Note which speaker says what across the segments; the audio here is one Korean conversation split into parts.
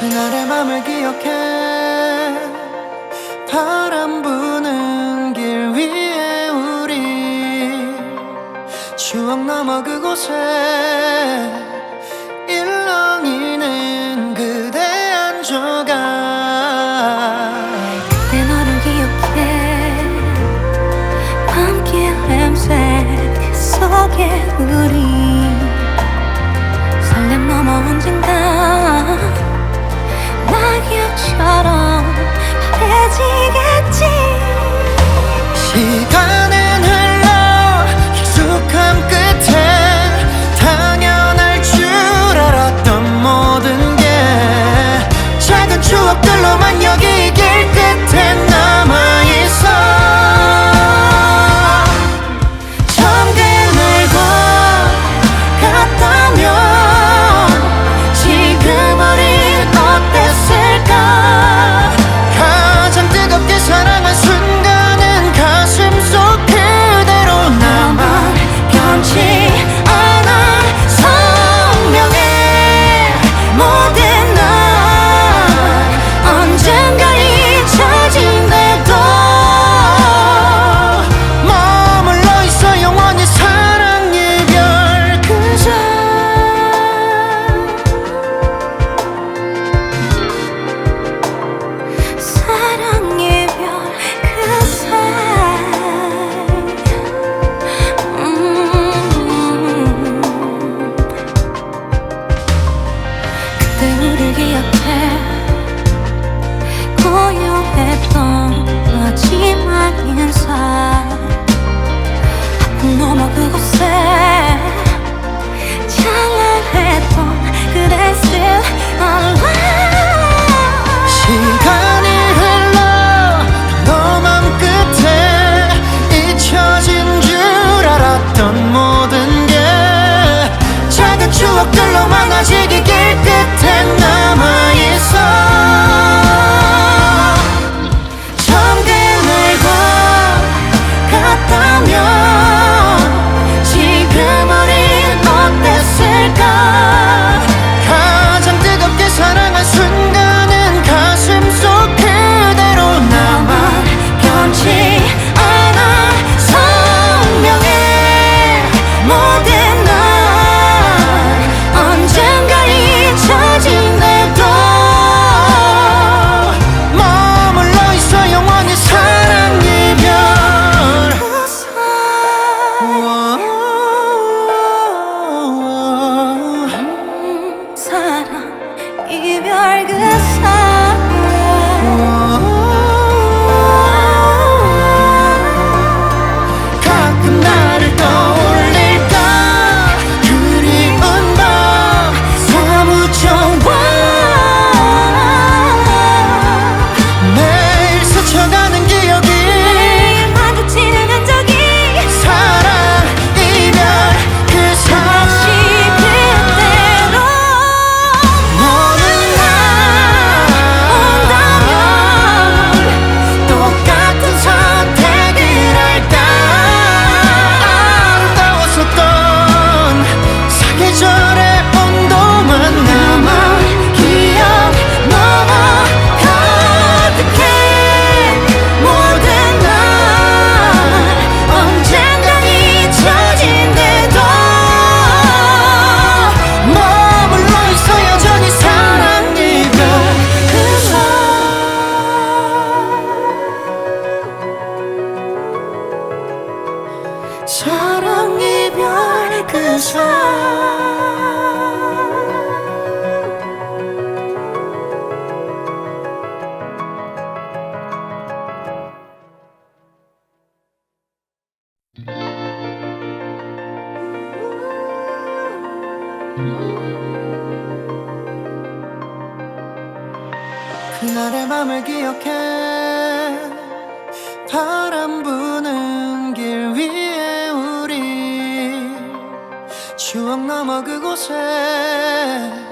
Speaker 1: 그날의 맘을 기억해. 바람 부는 길 위에 우리 추억 넘어 그곳에. 얼굴이
Speaker 2: 설렘 넘어 언젠가 낙엽처럼
Speaker 1: 바래지게 그날의 맘을 기억해. 바람 부는 길 위에 우리 추억 넘어 그곳에.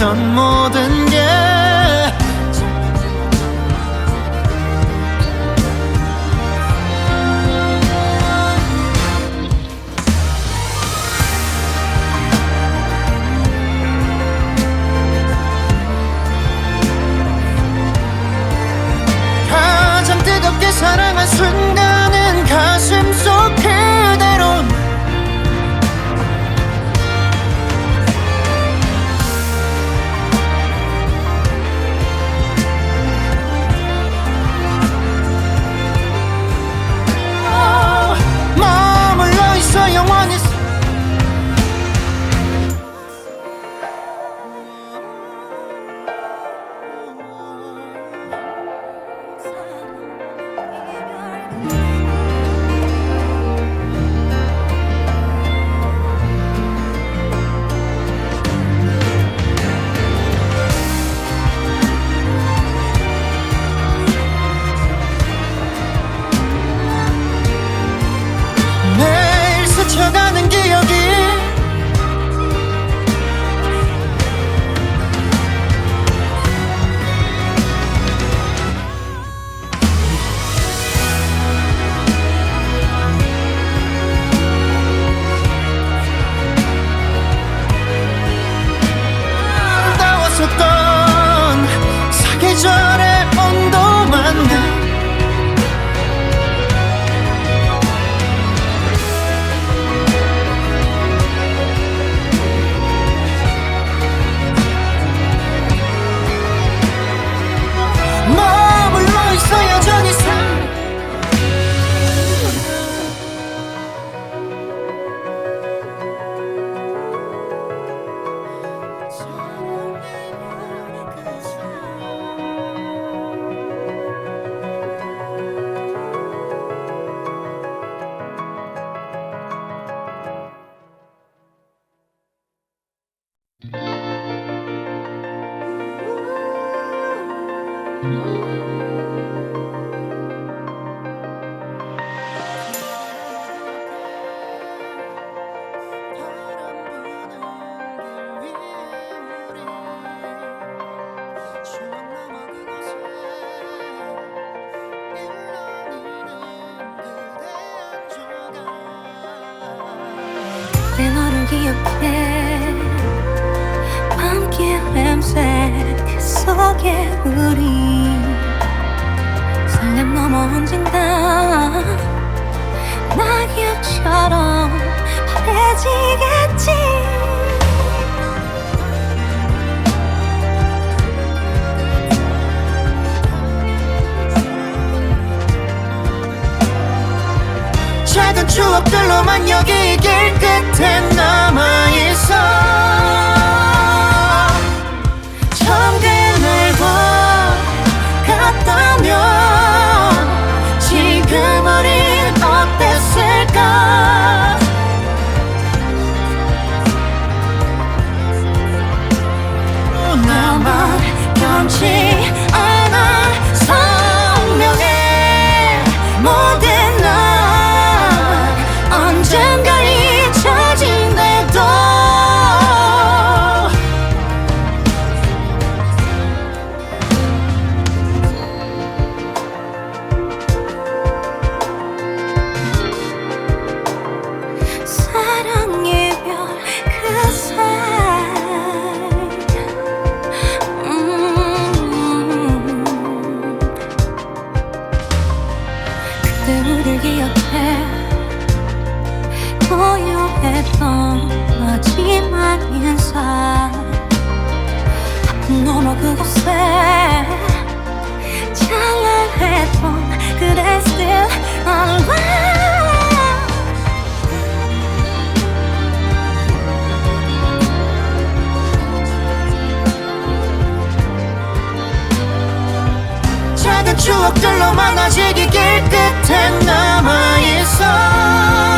Speaker 1: Some more Thank you. 깃털로만
Speaker 2: 여기 길
Speaker 1: 끝에 남아있어. 처음 그날 같다면 지금 우린 어땠을까?
Speaker 2: 나만
Speaker 1: 견치 추억들로만 아직 이길 끝에 남아있어.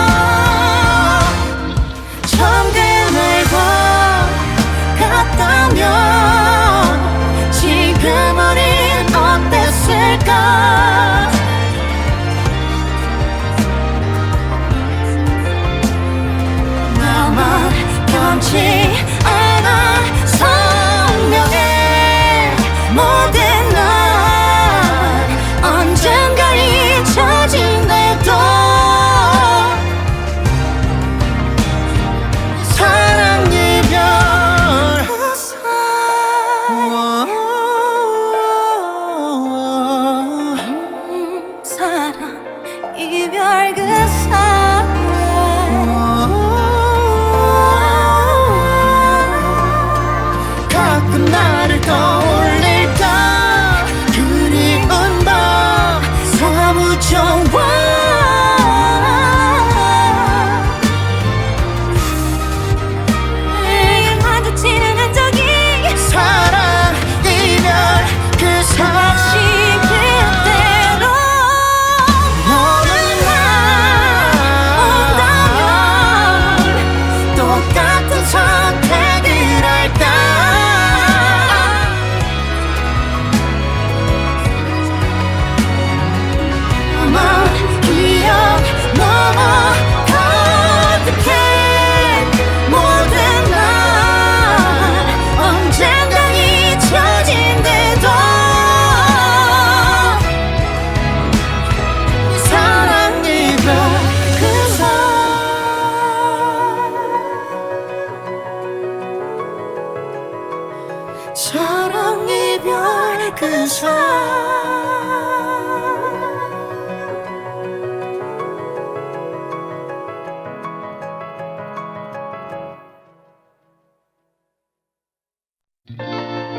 Speaker 2: Música